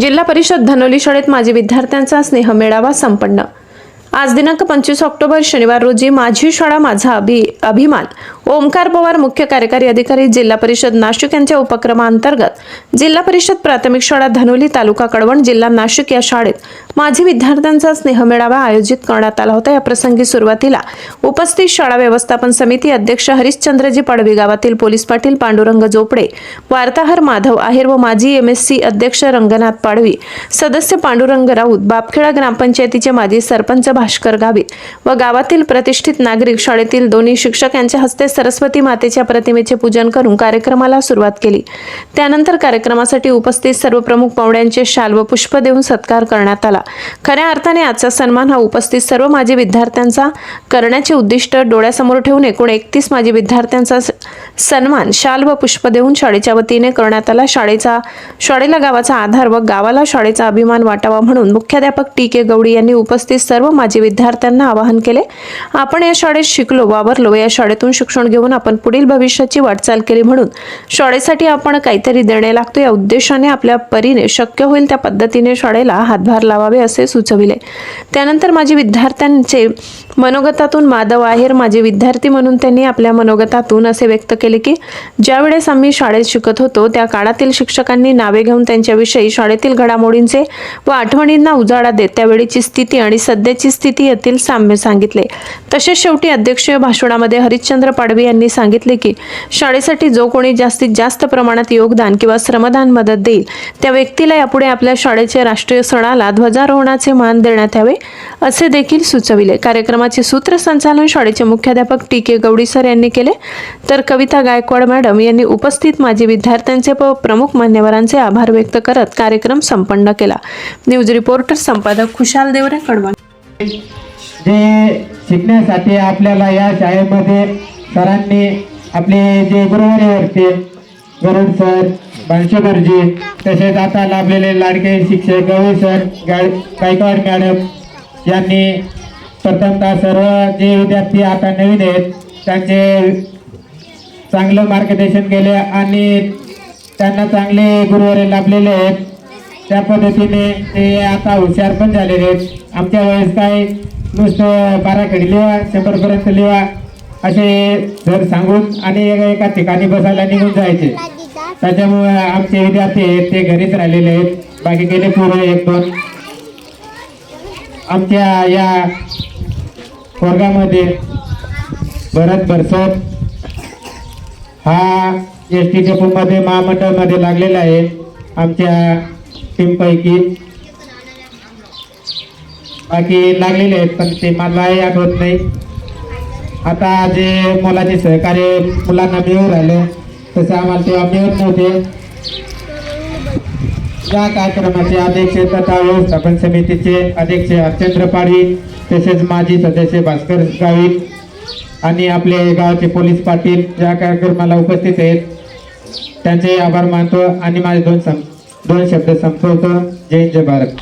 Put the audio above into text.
जिल्हा परिषद धनोली शाळेत माजी विद्यार्थ्यांचा स्नेह मेळावा संपन्न. आज दिनांक पंचवीस ऑक्टोबर शनिवार रोजी माझी शाळा माझा अभि अभिमान ओमकार पवार मुख्य कार्यकारी अधिकारी जिल्हा परिषद नाशिक यांच्या उपक्रमांतर्गत जिल्हा परिषद प्राथमिक शाळा धनोली तालुका कडवण जिल्हा नाशिक या शाळेत माजी विद्यार्थ्यांचा स्नेह मेळावा आयोजित करण्यात आला होता. या प्रसंगी सुरुवातीला उपस्थित शाळा व्यवस्थापन समिती अध्यक्ष हरिश्चंद्रजी पाडवी गावातील पोलीस पाटील पांडुरंग जोपडे वार्ताहर माधव आहेर व माजी एम एस सी अध्यक्ष रंगनाथ पाडवी सदस्य पांडुरंग राऊत बापखेडा ग्रामपंचायतीचे माजी सरपंच भास्कर गावित व गावातील प्रतिष्ठित नागरिक शाळेतील दोन्ही शिक्षक यांच्या हस्ते सरस्वती मातेच्या प्रतिमेचे पूजन करून कार्यक्रमाला सुरुवात केली. त्यानंतर कार्यक्रमासाठी उपस्थित सर्व प्रमुख पाहुण्यांचे शाल व पुष्प देऊन सत्कार करण्यात आला. खऱ्या अर्थाने आजचा सन्मान हा उपस्थित सर्व माजी विद्यार्थ्यांचा करण्याचे उद्दिष्ट डोळ्यासमोर ठेवून एकूण एकतीस माजी विद्यार्थ्यांचा स- सन्मान शाल व पुष्प देऊन शाळेच्या वतीने करण्यात आला. शाळेचा शाळेला गावाचा आधार व गावाला शाळेचा अभिमान वाटावा म्हणून मुख्याध्यापक टी. के. गवडी यांनी उपस्थित सर्व माजी विद्यार्थ्यांना आवाहन केले. आपण या शाळेत शिकलो वावरलो या शाळेतून शिक्षण घेऊन आपण पुढील भविष्याची वाटचाल केली म्हणून शाळेसाठी आपण काहीतरी देणे लागतो. या उद्देशाने आपल्या परीने शक्य होईल त्या पद्धतीने शाळेला हातभार लावावे असे सुचविले. त्यानंतर माझी विद्यार्थ्यांचे मनोगतातून माधव आहेर माझे विद्यार्थी म्हणून त्यांनी आपल्या मनोगतातून असे व्यक्त केले की ज्यावेळेस आम्ही शाळेत शिकत होतो त्या काळातील शिक्षकांनी नावे घेऊन त्यांच्याविषयी शाळेतील घडामोडींचे व आठवणींना उजाळा देत त्यावेळीची स्थिती आणि सध्याची स्थिती यातील साम्य सांगितले. तसेच शेवटी अध्यक्षीय भाषणामध्ये हरिश्चंद्र पाडवी यांनी सांगितले की शाळेसाठी जो कोणी जास्तीत जास्त प्रमाणात योगदान किंवा श्रमदान मदत देईल त्या व्यक्तीला यापुढे आपल्या शाळेच्या राष्ट्रीय सणाला ध्वजारोहणाचे मान देण्यात यावे असे देखील सुचविले. कार्यक्रमाचे सूत्रसंचालन शाळेचे मुख्याध्यापक टी के गवडी सर यांनी केले. तर कविता गायकवाड मॅडम यांनी उपस्थित माजी विद्यार्थ्यांचे व प्रमुख मान्यवरांचे आभार व्यक्त करत कार्यक्रम संपन्न केला. न्यूज रिपोर्टर संपादक खुशाल देवरे कडवण. जे शिकण्यासाठी आपल्याला या शाळेमध्ये सरांनी आपले जे गुरुवारी होते गरुड सर बांशेकरजी तसेच आता लाभलेले लाडके शिक्षक गवळी सर गाड गायकवाड मॅडम यांनी प्रथमतः सर्व जे विद्यार्थी आता नवीन आहेत त्यांचे चांगलं मार्गदर्शन केले आणि त्यांना चांगले गुरुवारे लाभलेले आहेत. त्या पद्धतीने ते आता हुशार पण झालेले आहेत. आमच्या वेळेस काय नुसतं बाराकडे लिहा शंभरपर्यंत लिहा असे जर सांगून आणि एका एका ठिकाणी बसायला निघून जायचे. त्याच्यामुळे आमचे विद्यार्थी आहेत ते घरीच राहिलेले आहेत. बाकी गेले पूर्ण एक दोन. आमच्या या वर्गामध्ये भरत बरसत हा एस टी डेपोमध्ये महामंडळमध्ये लागलेला आहे. आमच्या टीमपैकी बाकी लागलेले आहेत पण ते मलाही आठवत नाही. आता जे मुलाचे सहकार्य मुलांना मिळून राहिले तसे आम्हाला तेव्हा मिळत नव्हते. या कार्यक्रमाचे अध्यक्ष तथा व्यवस्थापन समितीचे अध्यक्ष हरचंद्र पाडवी तसेच माजी सदस्य भास्कर गावित आणि आपले गावाचे पोलीस पाटील या कार्यक्रमाला उपस्थित आहेत. त्यांचे आभार मानतो आणि माझे दोन सं दोन शब्द संपवतो. जय जय भारत.